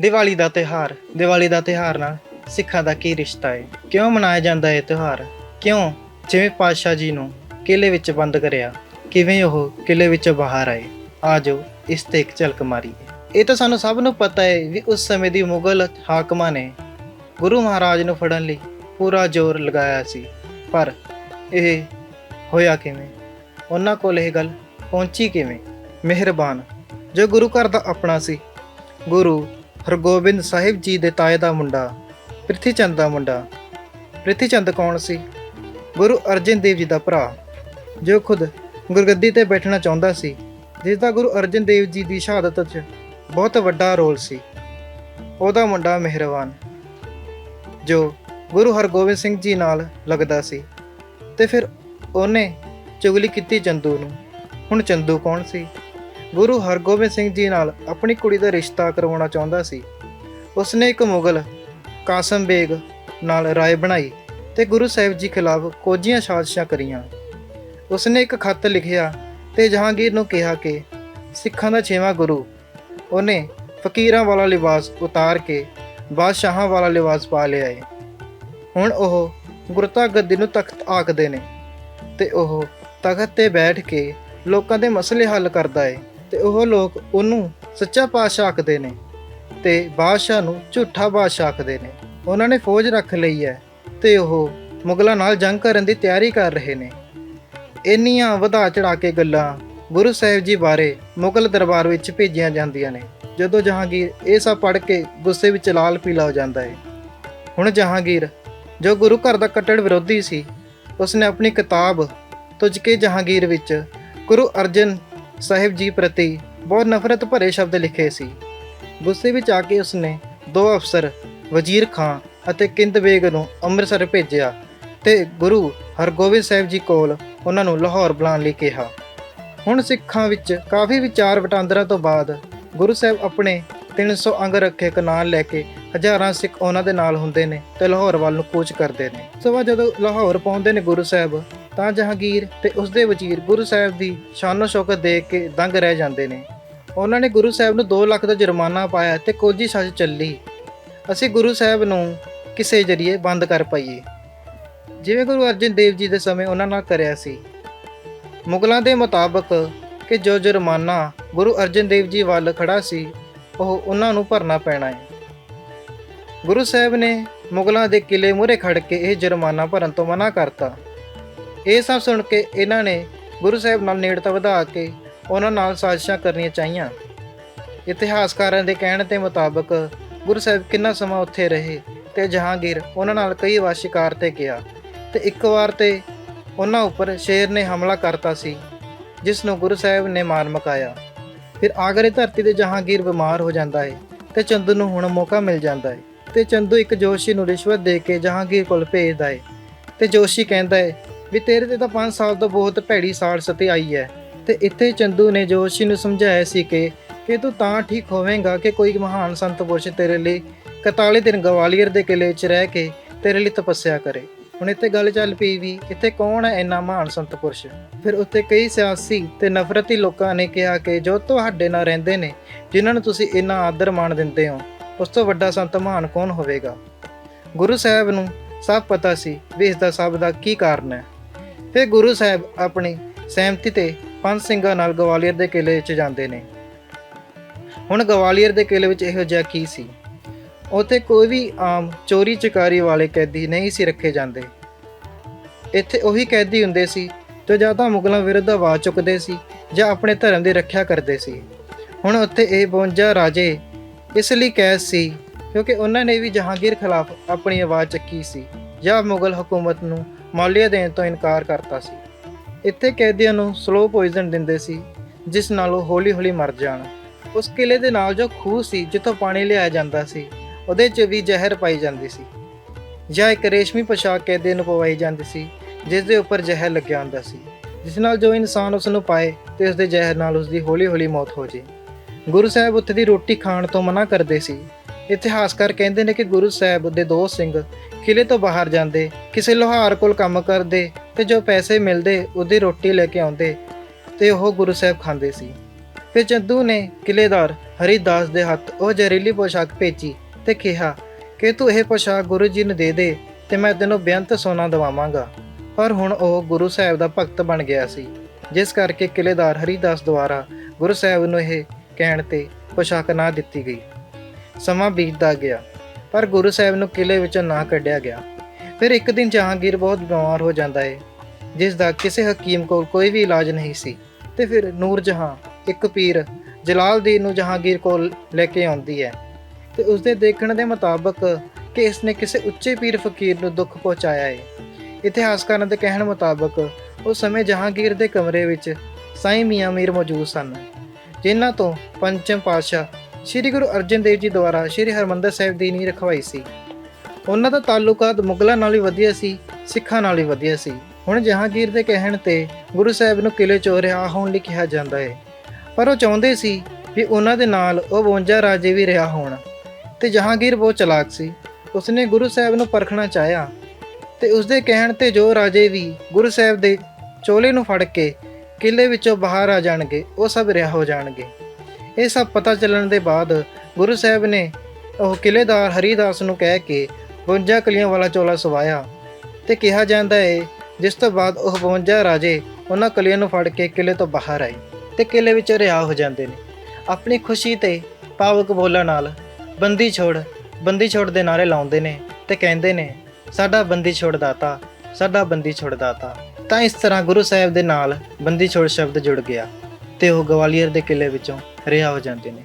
ਦੀਵਾਲੀ ਦਾ ਤਿਉਹਾਰ, ਦੀਵਾਲੀ ਦਾ ਤਿਉਹਾਰ ਨਾਲ ਸਿੱਖਾਂ ਦਾ ਕੀ ਰਿਸ਼ਤਾ ਹੈ ਕਿਉਂ ਮਨਾਇਆ ਜਾਂਦਾ ਹੈ ਇਹ ਤਿਉਹਾਰ? ਕਿਉਂ? ਜਿਵੇਂ ਪਾਤਸ਼ਾਹ ਜੀ ਨੂੰ ਕਿਲੇ ਵਿੱਚ ਬੰਦ ਕਰਿਆ, ਕਿਵੇਂ ਉਹ ਕਿਲੇ ਵਿੱਚ ਬਾਹਰ ਆਏ? ਆਜੋ, ਇਸ ਤੇ ਇੱਕ ਝਲਕ ਮਾਰੀਏ। ਇਹ ਤਾਂ ਸਾਨੂੰ ਸਭ ਨੂੰ ਪਤਾ ਹੈ ਵੀ ਉਸ ਸਮੇਂ ਦੀ ਮੁਗਲ ਹਾਕਮਾਂ ਨੇ ਗੁਰੂ ਮਹਾਰਾਜ ਨੂੰ ਫੜਨ ਲਈ ਪੂਰਾ ਜ਼ੋਰ ਲਗਾਇਆ ਸੀ। ਪਰ ਇਹ ਹੋਇਆ ਕਿਵੇਂ? ਉਹਨਾਂ ਕੋਲ ਇਹ ਗੱਲ ਪਹੁੰਚੀ ਕਿਵੇਂ? ਮਿਹਰਬਾਨ। ਜੋ ਗੁਰੂ ਘਰ ਦਾ ਆਪਣਾ ਸੀ, ਗੁਰੂ ਹਰਗੋਬਿੰਦ ਸਾਹਿਬ ਜੀ ਦੇ ਤਾਏ ਦਾ ਮੁੰਡਾ ਪ੍ਰਿਥੀ ਚੰਦ ਦਾ ਮੁੰਡਾ। ਪ੍ਰਿਥੀ ਚੰਦ ਕੌਣ ਸੀ? ਗੁਰੂ ਅਰਜਨ ਦੇਵ ਜੀ ਦਾ ਭਰਾ, ਜੋ ਖੁਦ ਗੁਰਗੱਦੀ ਤੇ ਬੈਠਣਾ ਚਾਹੁੰਦਾ ਸੀ ਜਿਸ ਦਾ ਗੁਰੂ ਅਰਜਨ ਦੇਵ ਜੀ ਦੀ ਸ਼ਹਾਦਤ 'ਚ ਬਹੁਤ ਵੱਡਾ ਰੋਲ ਸੀ। ਉਹਦਾ ਮੁੰਡਾ ਮਿਹਰਬਾਨ, ਜੋ ਗੁਰੂ ਹਰਗੋਬਿੰਦ ਸਿੰਘ ਜੀ ਨਾਲ ਲੱਗਦਾ ਸੀ। ਤੇ ਫਿਰ ਉਹਨੇ ਚੁਗਲੀ ਕੀਤੀ ਚੰਦੂ ਨੂੰ। ਹੁਣ ਚੰਦੂ ਕੌਣ ਸੀ? ਗੁਰੂ ਹਰਗੋਬਿੰਦ ਸਿੰਘ ਜੀ ਨਾਲ ਆਪਣੀ ਕੁੜੀ ਦਾ ਰਿਸ਼ਤਾ ਕਰਵਾਉਣਾ ਚਾਹੁੰਦਾ ਸੀ। ਉਸਨੇ ਇੱਕ ਮੁਗਲ ਕਾਸਮ ਬੇਗ ਨਾਲ ਰਾਏ ਬਣਾਈ ਤੇ ਗੁਰੂ ਸਾਹਿਬ ਜੀ ਖਿਲਾਫ ਕੋਝੀਆਂ ਸਾਜ਼ਿਸ਼ਾਂ ਕਰੀਆਂ। ਉਸਨੇ ਇੱਕ ਖੱਤ ਲਿਖਿਆ ਤੇ ਜਹਾਂਗੀਰ ਨੂੰ ਕਿਹਾ ਕਿ ਸਿੱਖਾਂ ਦਾ ਛੇਵਾਂ ਗੁਰੂ, ਉਹਨੇ ਫਕੀਰਾਂ ਵਾਲਾ ਲਿਬਾਸ ਉਤਾਰ ਕੇ ਬਾਦਸ਼ਾਹਾਂ ਵਾਲਾ ਲਿਬਾਸ ਪਾ ਲਿਆ ਏ। ਹੁਣ ਉਹ ਗੁਰਤਾ ਗੱਦੀ ਨੂੰ ਤਖਤ ਆਖਦੇ ਨੇ ਤੇ ਉਹ ਤਖਤ ਤੇ ਬੈਠ ਕੇ ਲੋਕਾਂ ਦੇ ਮਸਲੇ ਹੱਲ ਕਰਦਾ ਏ। ਤੇ ਉਹ ਲੋਕ ਉਹਨੂੰ ਸੱਚਾ ਪਾਤਸ਼ਾਹ ਆਖਦੇ ਨੇ ਤੇ ਬਾਦਸ਼ਾਹ ਨੂੰ ਝੂਠਾ ਬਾਦਸ਼ਾਹ ਆਖਦੇ ਨੇ। ਉਹਨਾਂ ਨੇ ਫੌਜ ਰੱਖ ਲਈ ਹੈ ਤੇ ਉਹ ਮੁਗਲਾਂ ਨਾਲ ਜੰਗ ਕਰਨ ਦੀ ਤਿਆਰੀ ਕਰ ਰਹੇ ਨੇ। ਇੰਨੀਆਂ ਵਧਾ ਚੜਾ ਕੇ ਗੱਲਾਂ ਗੁਰੂ ਸਾਹਿਬ ਜੀ ਬਾਰੇ ਮੁਗਲ ਦਰਬਾਰ ਵਿੱਚ ਭੇਜੀਆਂ ਜਾਂਦੀਆਂ ਨੇ। ਜਦੋਂ ਜਹਾਂਗੀਰ ਇਹ ਸਭ ਪੜ੍ਹ ਕੇ ਗੁੱਸੇ ਵਿੱਚ ਲਾਲ ਪੀਲਾ ਹੋ ਜਾਂਦਾ ਹੈ ਹੁਣ ਜਹਾਂਗੀਰ ਜੋ ਗੁਰੂ ਘਰ ਦਾ ਕੱਟੜ ਵਿਰੋਧੀ ਸੀ, ਉਸਨੇ ਆਪਣੀ ਕਿਤਾਬ ਤੁਝਕੇ ਜਹਾਂਗੀਰ ਵਿੱਚ ਗੁਰੂ ਅਰਜਨ ਸਾਹਿਬ ਜੀ ਪ੍ਰਤੀ ਬਹੁਤ ਨਫ਼ਰਤ ਭਰੇ ਸ਼ਬਦ ਲਿਖੇ ਸੀ। ਗੁੱਸੇ ਵਿੱਚ ਆ ਕੇ ਉਸਨੇ ਦੋ ਅਫਸਰ, ਵਜ਼ੀਰ ਖਾਂ ਅਤੇ ਕਿੰਦ ਬੇਗ ਨੂੰ ਅੰਮ੍ਰਿਤਸਰ ਭੇਜਿਆ ਤੇ ਗੁਰੂ ਹਰਗੋਬਿੰਦ ਸਾਹਿਬ ਜੀ ਕੋਲ ਉਹਨਾਂ ਨੂੰ ਲਾਹੌਰ ਬੁਲਾਉਣ ਲਈ ਕਿਹਾ। ਹੁਣ ਸਿੱਖਾਂ ਵਿੱਚ ਕਾਫੀ ਵਿਚਾਰ ਵਟਾਂਦਰਾ ਤੋਂ ਬਾਅਦ ਗੁਰੂ ਸਾਹਿਬ ਆਪਣੇ 300 ਅੰਗ ਰੱਖੇ ਕਨਾਲ ਲੈ ਕੇ ਹਜ਼ਾਰਾਂ ਸਿੱਖ ਉਹਨਾਂ ਦੇ ਨਾਲ ਹੁੰਦੇ ਨੇ ਤੇ ਲਾਹੌਰ ਵੱਲ ਨੂੰ ਕੂਚ ਕਰਦੇ ਨੇ। ਸਵਾ ਜਦੋਂ ਲਾਹੌਰ ਪਹੁੰਚਦੇ ਨੇ ਗੁਰੂ ਸਾਹਿਬ ਤਾਂ ਜਹਾਂਗੀਰ ਤੇ ਉਸਦੇ ਵਜ਼ੀਰ ਗੁਰੂ ਸਾਹਿਬ ਦੀ ਸ਼ਾਨੋ ਸ਼ੌਕਤ ਦੇਖ ਕੇ ਦੰਗ ਰਹਿ ਜਾਂਦੇ ਨੇ। ਉਹਨਾਂ ਨੇ ਗੁਰੂ ਸਾਹਿਬ ਨੂੰ 2 ਲੱਖ ਦਾ ਜੁਰਮਾਨਾ ਪਾਇਆ ਤੇ ਕੋਜੀ ਸੱਚ ਚੱਲੀ। ਅਸੀਂ ਗੁਰੂ ਸਾਹਿਬ ਨੂੰ ਕਿਸੇ ਜਰੀਏ ਬੰਦ ਕਰ ਪਾਈਏ। ਜਿਵੇਂ ਗੁਰੂ ਅਰਜਨ ਦੇਵ ਜੀ ਦੇ ਸਮੇਂ ਉਹਨਾਂ ਨਾਲ ਕਰਿਆ ਸੀ। ਮੁਗਲਾਂ ਦੇ ਮੁਤਾਬਕ ਕਿ ਜੋ ਜੁਰਮਾਨਾ ਗੁਰੂ ਅਰਜਨ ਦੇਵ ਜੀ ਵੱਲ ਖੜਾ ਸੀ, ਉਹ ਉਹਨਾਂ ਨੂੰ ਭਰਨਾ ਪੈਣਾ ਹੈ। ਗੁਰੂ ਸਾਹਿਬ ਨੇ ਮੁਗਲਾਂ ਦੇ ਕਿਲੇ ਮੂਹਰੇ ਖੜ ਕੇ ਇਹ ਜੁਰਮਾਨਾ ਭਰਨ ਤੋਂ ਮਨਾ ਕਰਤਾ। ਇਹ ਸਭ ਸੁਣ ਕੇ ਇਹਨਾਂ ਨੇ ਗੁਰੂ ਸਾਹਿਬ ਨਾਲ ਨੇੜਤਾ ਵਧਾ ਕੇ ਉਹਨਾਂ ਨਾਲ ਸਾਜ਼ਿਸ਼ਾਂ ਕਰਨੀਆਂ ਚਾਹੀਆਂ। ਇਤਿਹਾਸਕਾਰਾਂ ਦੇ ਕਹਿਣ ਦੇ ਮੁਤਾਬਕ ਗੁਰੂ ਸਾਹਿਬ ਕਿੰਨਾ ਸਮਾਂ ਉੱਥੇ ਰਹੇ ਤੇ ਜਹਾਂਗੀਰ ਉਹਨਾਂ ਨਾਲ ਕਈ ਵਾਰ ਸ਼ਿਕਾਰ ਤੇ ਗਿਆ ਤੇ ਇੱਕ ਵਾਰ ਤੇ ਉਹਨਾਂ ਉੱਪਰ ਸ਼ੇਰ ਨੇ ਹਮਲਾ ਕਰਤਾ ਸੀ, ਜਿਸ ਨੂੰ ਗੁਰੂ ਸਾਹਿਬ ਨੇ ਮਾਰ ਮਕਾਇਆ। ਫਿਰ ਆਗਰੇ ਧਰਤੀ ਤੇ ਜਹਾਂਗੀਰ ਬਿਮਾਰ ਹੋ ਜਾਂਦਾ ਹੈ ਤੇ ਚੰਦੂ ਨੂੰ ਹੁਣ ਮੌਕਾ ਮਿਲ ਜਾਂਦਾ ਹੈ ਤੇ ਚੰਦੂ ਇੱਕ ਜੋਸ਼ੀ ਨੂੰ ਰਿਸ਼ਵਤ ਦੇ ਕੇ ਜਹਾਂਗੀਰ ਕੋਲ ਭੇਜਦਾ ਹੈ ਤੇ ਜੋਸ਼ੀ ਕਹਿੰਦਾ ਹੈ ਵੀ ਤੇਰੇ ਤੇ ਤਾਂ 5 ਸਾਲ ਤੋਂ ਬਹੁਤ ਭੈੜੀ ਸਾੜ ਸਤੇ ਆਈ ਹੈ ਤੇ ਇੱਥੇ ਚੰਦੂ ਨੇ ਜੋਸ਼ੀ ਨੂੰ ਸਮਝਾਇਆ ਸੀ ਕਿ ਕਿ ਤੂੰ ਤਾਂ ਠੀਕ ਹੋਵੇਂਗਾ ਕਿ ਕੋਈ ਮਹਾਨ ਸੰਤ ਪੁਰਸ਼ ਤੇਰੇ ਲਈ 41 ਦਿਨ ਗਵਾਲੀਅਰ ਦੇ ਕਿਲੇ 'ਚ ਰਹਿ ਕੇ ਤੇਰੇ ਲਈ ਤਪੱਸਿਆ ਕਰੇ। ਹੁਣ ਇੱਥੇ ਗੱਲ ਚੱਲ ਪਈ ਵੀ ਇੱਥੇ ਕੌਣ ਹੈ ਇੰਨਾ ਮਹਾਨ ਸੰਤ ਪੁਰਸ਼? ਫਿਰ ਉੱਥੇ ਕਈ ਸਿਆਸੀ ਤੇ ਨਫ਼ਰਤੀ ਲੋਕਾਂ ਨੇ ਕਿਹਾ ਕਿ ਜੋ ਤੁਹਾਡੇ ਨਾਲ ਰਹਿੰਦੇ ਨੇ, ਜਿਨ੍ਹਾਂ ਨੂੰ ਤੁਸੀਂ ਇੰਨਾ ਆਦਰ ਮਾਣ ਦਿੰਦੇ ਹੋ, ਉਸ ਤੋਂ ਵੱਡਾ ਸੰਤ ਮਹਾਨ ਕੌਣ ਹੋਵੇਗਾ? ਗੁਰੂ ਸਾਹਿਬ ਨੂੰ ਸਭ ਪਤਾ ਸੀ ਵੀ ਇਸ ਦਾ ਸਭ ਦਾ ਕੀ ਕਾਰਨ ਹੈ ਫਿਰ ਗੁਰੂ ਸਾਹਿਬ ਆਪਣੀ ਸਹਿਮਤੀ ਤੇ ਪੰਜ ਸਿੰਘਾਂ ਨਾਲ ਗਵਾਲੀਅਰ ਦੇ ਕਿਲੇ 'ਚ ਜਾਂਦੇ ਨੇ। ਹੁਣ ਗਵਾਲੀਅਰ ਦੇ ਕਿਲੇ ਵਿੱਚ ਇਹੋ ਜਿਹਾ ਕੀ ਸੀ? ਉੱਥੇ ਕੋਈ ਵੀ ਆਮ ਚੋਰੀ ਚਕਾਰੀ ਵਾਲੇ ਕੈਦੀ ਨਹੀਂ ਸੀ ਰੱਖੇ ਜਾਂਦੇ। ਇੱਥੇ ਉਹੀ ਕੈਦੀ ਹੁੰਦੇ ਸੀ ਜੋ ਜਾਂ ਤਾਂ ਮੁਗਲਾਂ ਵਿਰੁੱਧ ਆਵਾਜ਼ ਚੁੱਕਦੇ ਸੀ ਜਾਂ ਆਪਣੇ ਧਰਮ ਦੀ ਰੱਖਿਆ ਕਰਦੇ ਸੀ। ਹੁਣ ਉੱਥੇ ਇਹ 52 ਰਾਜੇ ਇਸ ਲਈ ਕੈਦ ਸੀ ਕਿਉਂਕਿ ਉਹਨਾਂ ਨੇ ਵੀ ਜਹਾਂਗੀਰ ਖਿਲਾਫ ਆਪਣੀ ਆਵਾਜ਼ ਚੱਕੀ ਸੀ ਜਾਂ ਮੁਗਲ ਹਕੂਮਤ ਨੂੰ ਮਾਲੀਆ ਦੇਣ ਤੋਂ ਇਨਕਾਰ ਕਰਤਾ ਸੀ। ਇੱਥੇ ਕੈਦੀਆਂ ਨੂੰ ਸਲੋ ਪੋਇਜ਼ਨ ਦਿੰਦੇ ਸੀ, ਜਿਸ ਨਾਲ ਉਹ ਹੌਲੀ-ਹੌਲੀ ਮਰ ਜਾਣ। ਉਸ ਕਿਲੇ ਦੇ ਨਾਲ ਜੋ ਖੂਹ ਸੀ, ਜਿੱਥੋਂ ਪਾਣੀ ਲਿਆਇਆ ਜਾਂਦਾ ਸੀ, ਉਹਦੇ 'ਚ ਵੀ ਜ਼ਹਿਰ ਪਾਈ ਜਾਂਦੀ ਸੀ। ਜਾਂ ਇੱਕ ਰੇਸ਼ਮੀ ਪੋਸ਼ਾਕ ਕੈਦੇ ਨੂੰ ਪਵਾਈ ਜਾਂਦੀ ਸੀ, ਜਿਸ ਦੇ ਉੱਪਰ ਜ਼ਹਿਰ ਲੱਗਿਆ ਹੁੰਦਾ ਸੀ। ਜਿਸ ਨਾਲ ਜੋ ਇਨਸਾਨ ਉਸ ਨੂੰ ਪਾਏ ਤੇ ਉਸ ਦੇ ਜ਼ਹਿਰ ਨਾਲ ਉਸ ਦੀ ਹੌਲੀ-ਹੌਲੀ ਮੌਤ ਹੋ ਜੇ। ਗੁਰੂ ਸਾਹਿਬ ਉੱਥੇ ਦੀ ਰੋਟੀ ਖਾਣ ਤੋਂ ਮਨਾ ਕਰਦੇ ਸੀ। ਇਤਿਹਾਸਕਾਰ ਕਹਿੰਦੇ ਨੇ ਕਿ ਗੁਰੂ ਸਾਹਿਬ ਦੇ ਦੋ ਸਿੰਘ ਕਿਲੇ ਤੋਂ ਬਾਹਰ ਜਾਂਦੇ, ਕਿਸੇ ਲੋਹਾਰ ਕੋਲ ਕੰਮ ਕਰਦੇ ਤੇ ਜੋ ਪੈਸੇ ਮਿਲਦੇ ਉਹਦੀ ਰੋਟੀ ਲੈ ਕੇ ਆਉਂਦੇ ਤੇ ਉਹ ਗੁਰੂ ਸਾਹਿਬ ਖਾਂਦੇ ਸੀ। ਫਿਰ ਚੰਦੂ ਨੇ ਕਿਲੇਦਾਰ ਹਰੀਦਾਸ ਦੇ ਹੱਥ ਉਹ ਜ਼ਹਿਰੀਲੀ ਪੋਸ਼ਾਕ ਭੇਜੀ ਤੇ ਕਿਹਾ, ਕਿ ਤੂੰ ਇਹ ਪੋਸ਼ਾਕ ਗੁਰੂ ਜੀ ਨੂੰ ਦੇ ਦੇ ਤੇ ਮੈਂ ਤੈਨੂੰ ਬੇਅੰਤ ਸੋਨਾ ਦਵਾਵਾਂਗਾ। ਪਰ ਹੁਣ ਉਹ ਗੁਰੂ ਸਾਹਿਬ ਦਾ ਭਗਤ ਬਣ ਗਿਆ ਸੀ, ਜਿਸ ਕਰਕੇ ਕਿਲੇਦਾਰ ਹਰੀਦਾਸ ਦੁਆਰਾ ਗੁਰੂ ਸਾਹਿਬ ਨੂੰ ਇਹ ਕਹਿਣ ਤੇ ਪੋਸ਼ਾਕ ਨਾ ਦਿੱਤੀ ਗਈ। ਸਮਾਂ ਬੀਤਦਾ ਗਿਆ। ਪਰ ਗੁਰੂ ਸਾਹਿਬ ਨੂੰ ਕਿਲੇ ਵਿੱਚੋਂ ਨਾ ਕੱਢਿਆ ਗਿਆ। ਫਿਰ ਇੱਕ ਦਿਨ ਜਹਾਂਗੀਰ ਬਹੁਤ ਬਿਮਾਰ ਹੋ ਜਾਂਦਾ ਹੈ ਜਿਸ ਦਾ ਕਿਸੇ ਹਕੀਮ ਕੋਲ ਕੋਈ ਵੀ ਇਲਾਜ ਨਹੀਂ ਸੀ। ਤੇ ਫਿਰ ਨੂਰ ਜਹਾਂ, ਇੱਕ ਪੀਰ ਜਲਾਲਦੀਨ ਨੂੰ ਜਹਾਂਗੀਰ ਕੋਲ ਲੈ ਕੇ ਆਉਂਦੀ ਹੈ। ਤੇ ਉਸਦੇ ਦੇਖਣ ਦੇ ਮੁਤਾਬਕ ਕਿ ਇਸਨੇ ਕਿਸੇ ਉੱਚੇ ਪੀਰ ਫਕੀਰ ਨੂੰ ਦੁੱਖ ਪਹੁੰਚਾਇਆ ਹੈ ਇਤਿਹਾਸਕਾਰਾਂ ਦੇ ਕਹਿਣ ਮੁਤਾਬਕ ਉਸ ਸਮੇਂ ਜਹਾਂਗੀਰ ਦੇ ਕਮਰੇ ਵਿੱਚ ਸਾਈਂ ਮੀਆਂ ਮੀਰ ਮੌਜੂਦ ਸਨ, ਜਿਨ੍ਹਾਂ ਤੋਂ ਪੰਚਮ ਪਾਤਸ਼ਾਹ ਸ੍ਰੀ ਗੁਰੂ ਅਰਜਨ ਦੇਵ ਜੀ ਦੁਆਰਾ ਸ੍ਰੀ ਹਰਮੰਦਰ ਸਾਹਿਬ ਦੀ ਨੀਂਹ ਰਖਵਾਈ ਸੀ। ਉਹਨਾਂ ਦਾ ਤਾਲੁਕਾਤ ਮੁਗਲਾਂ ਨਾਲ ਵੀ ਵਧੀਆ ਸੀ, ਸਿੱਖਾਂ ਨਾਲ ਵੀ ਵਧੀਆ ਸੀ। ਹੁਣ ਜਹਾਂਗੀਰ ਦੇ ਕਹਿਣ ਤੇ ਗੁਰੂ ਸਾਹਿਬ ਨੂੰ ਕਿਲੇ ਚੋਂ ਰਿਹਾ ਹੋਣ ਲਈ ਕਿਹਾ ਜਾਂਦਾ ਹੈ ਪਰ ਉਹ ਚਾਹੁੰਦੇ ਸੀ ਵੀ ਉਹਨਾਂ ਦੇ ਨਾਲ ਉਹ 52 ਰਾਜੇ ਵੀ ਰਿਹਾ ਹੋਣ। ਤੇ ਜਹਾਂਗੀਰ ਬਹੁਤ ਚਲਾਕ ਸੀ। ਉਸਨੇ ਗੁਰੂ ਸਾਹਿਬ ਨੂੰ ਪਰਖਣਾ ਚਾਹਿਆ ਤੇ ਉਸਦੇ ਕਹਿਣ ਤੇ ਜੋ ਰਾਜੇ ਵੀ ਗੁਰੂ ਸਾਹਿਬ ਦੇ ਚੋਲੇ ਨੂੰ ਫੜ ਕੇ ਕਿਲੇ ਵਿੱਚੋਂ ਬਾਹਰ ਆ ਜਾਣਗੇ, ਉਹ ਸਭ ਰਿਹਾ ਹੋ ਜਾਣਗੇ। ਇਹ ਸਭ ਪਤਾ ਚੱਲਣ ਦੇ ਬਾਅਦ ਗੁਰੂ ਸਾਹਿਬ ਨੇ ਉਹ ਕਿਲੇਦਾਰ ਹਰੀਦਾਸ ਨੂੰ ਕਹਿ ਕੇ 52 ਕਲੀਆਂ ਵਾਲਾ ਚੋਲਾ ਸਵਾਇਆ ਤੇ ਕਿਹਾ ਜਾਂਦਾ ਹੈ ਜਿਸ ਤੋਂ ਬਾਅਦ ਉਹ 52 ਰਾਜੇ ਉਹਨਾਂ ਕਲੀਆਂ ਨੂੰ ਫੜ ਕੇ ਕਿਲੇ ਤੋਂ ਬਾਹਰ ਆਏ ਤੇ ਕਿਲੇ ਵਿੱਚ ਰਿਹਾ ਹੋ ਜਾਂਦੇ ਨੇ। ਆਪਣੀ ਖੁਸ਼ੀ ਤੇ ਪਾਵਕ ਬੋਲਾਂ ਨਾਲ ਬੰਦੀ ਛੋੜ ਬੰਦੀ ਛੋੜ ਦੇ ਨਾਰੇ ਲਾਉਂਦੇ ਨੇ ਤੇ ਕਹਿੰਦੇ ਨੇ, ਸਾਡਾ ਬੰਦੀ ਛੋੜ ਦਾਤਾ, ਸਾਡਾ ਬੰਦੀ ਛੋੜ ਦਾਤਾ। ਤਾਂ ਇਸ ਤਰ੍ਹਾਂ ਗੁਰੂ ਸਾਹਿਬ ਦੇ ਨਾਲ ਬੰਦੀ ਛੋੜ ਸ਼ਬਦ ਜੁੜ ਗਿਆ। ਤੇ ਉਹ ਗਵਾਲੀਅਰ ਦੇ ਕਿਲੇ ਵਿੱਚੋਂ ਰਿਹਾ ਹੋ ਜਾਂਦੇ ਨੇ।